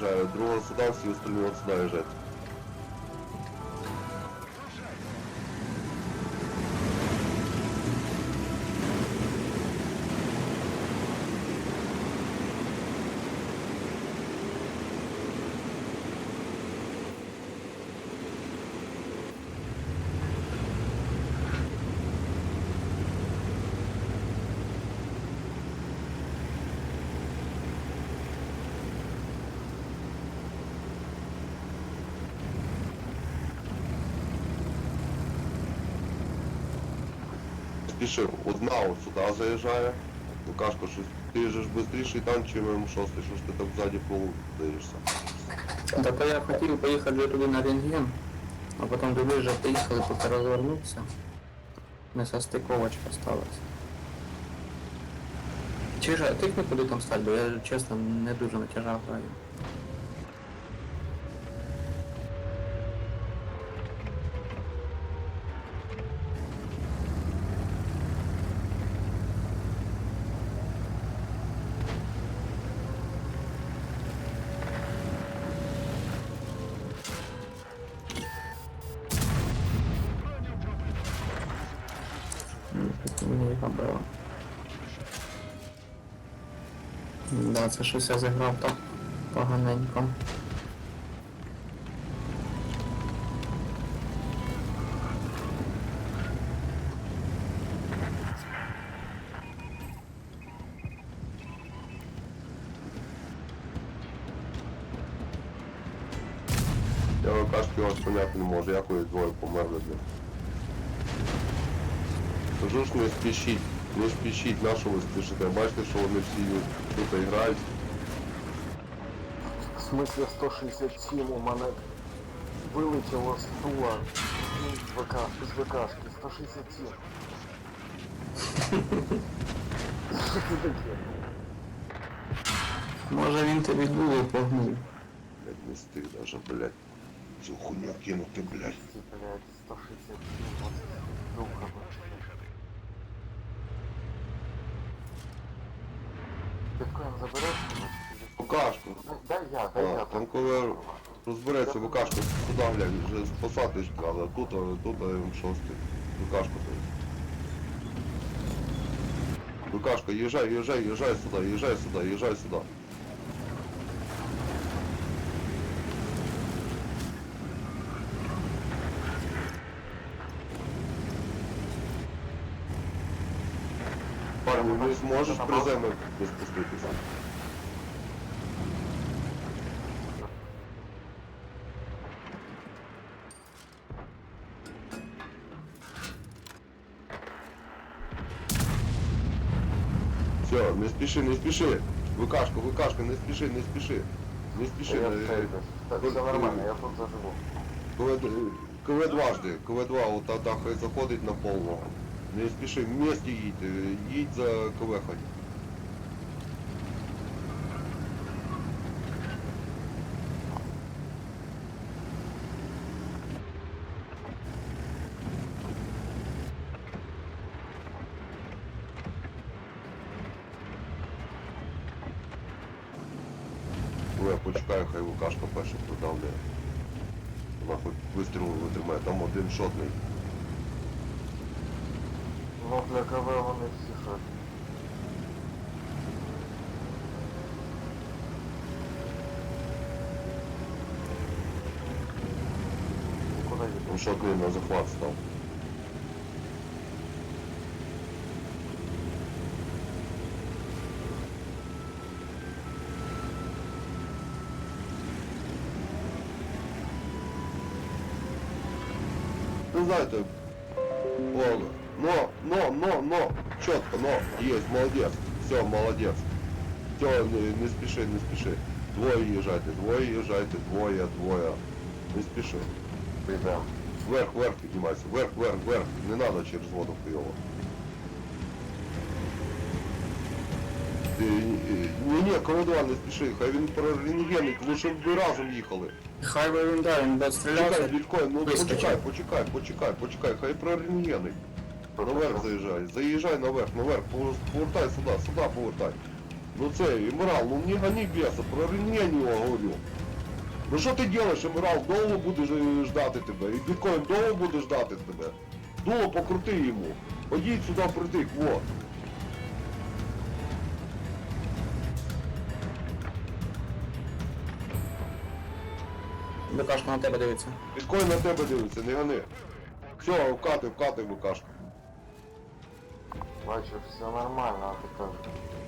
Заезжаю, другого сюда, все остальные сюда езжать. Спіши, одна от сюди заїжджає. Лукашко, щось ти ж швидший там, чим М6, що ж ти там ззаді полудаєшся. Так я хотів поїхати вже туди на рентген, а потім туди вже поїхали, поки розвернувся. Не состиковочка сталася. Чи ж, тикни куди там стать, бо я чесно не дуже на тяжах граю. Мені. Да, це щось я зіграв так поганенько. Я Лукашки вас поняти не можу, як ви двоє померли. Кажу ж не спішіть, не спішіть, на що ви спішите? Бачите, що вони всі тут грають. В смысле 167 у мене вилетіло з тула з ВК, з ВКшки, 167. Що це таке? Може він тобі дуло погнув. Блядь, не стиг даже, блядь. Цю хуйню кинути, блядь. Ці, блядь, 167, от духа вообще. Біткоін забереш? Букашку. Дай я, дай я. Там коли розбереться букашку, туди глянь, вже спасати посадочка, але тут, а тут а М6. Лукашко тут. Лукашко, їжджай, їжджай, їжджай сюди, їжджай сюди, їжджай сюди. Парні, не зможеш приземи не спуститися. Все, не спіши, не спіши. Лукашко, Лукашко, не спіши, не спіши. Не спіши. Я не- встаю. Так, все нормально, я тут заживу. Коли, коли дважди, коли два от та хай заходить на повного. Не спіши, в місті їдь, їдь за ковехою. Ну, я почекаю, хай Лукашко перший продавлює. Вона хоч вистрілу витримає, там один шотний. Ну для КВ вони всі що. Куди їдемо? Там шотний на захват став. Ну знаете, Ладно. Но, но, но, но, четко, но, есть, молодец. Все, молодец. Все, не, не спеши, не спеши. Двое езжайте, двое езжайте, двое, двое. Не спеши. Підемо. Вверх, вверх піднімайся, вверх, вверх, вверх. Не надо через воду хуйово. Ти, ні, ні, колодва не спіши, хай він прорентгенить, лучше б ви разом їхали. Хай би він да, він би Чекай, стрілявся. біткоін, ну почекай, почекай, почекай, почекай, хай прорентгенить. Наверх заїжджай, заїжджай наверх, наверх, повертай сюди, сюди повертай. Ну це, Імрал, ну не гони беса, про рентген його говорю. Ну що ти робиш, Імрал, довго будеш е, ждати тебе, і біткоін довго буде ждати тебе. Дуло покрути йому. Ходіть сюди притик, во. БКшка на тебе дивиться. Біткоін на тебе дивиться, не гони. Все, вкати, вкати, ВКшку. Бачу, все нормально, а ти кажеш.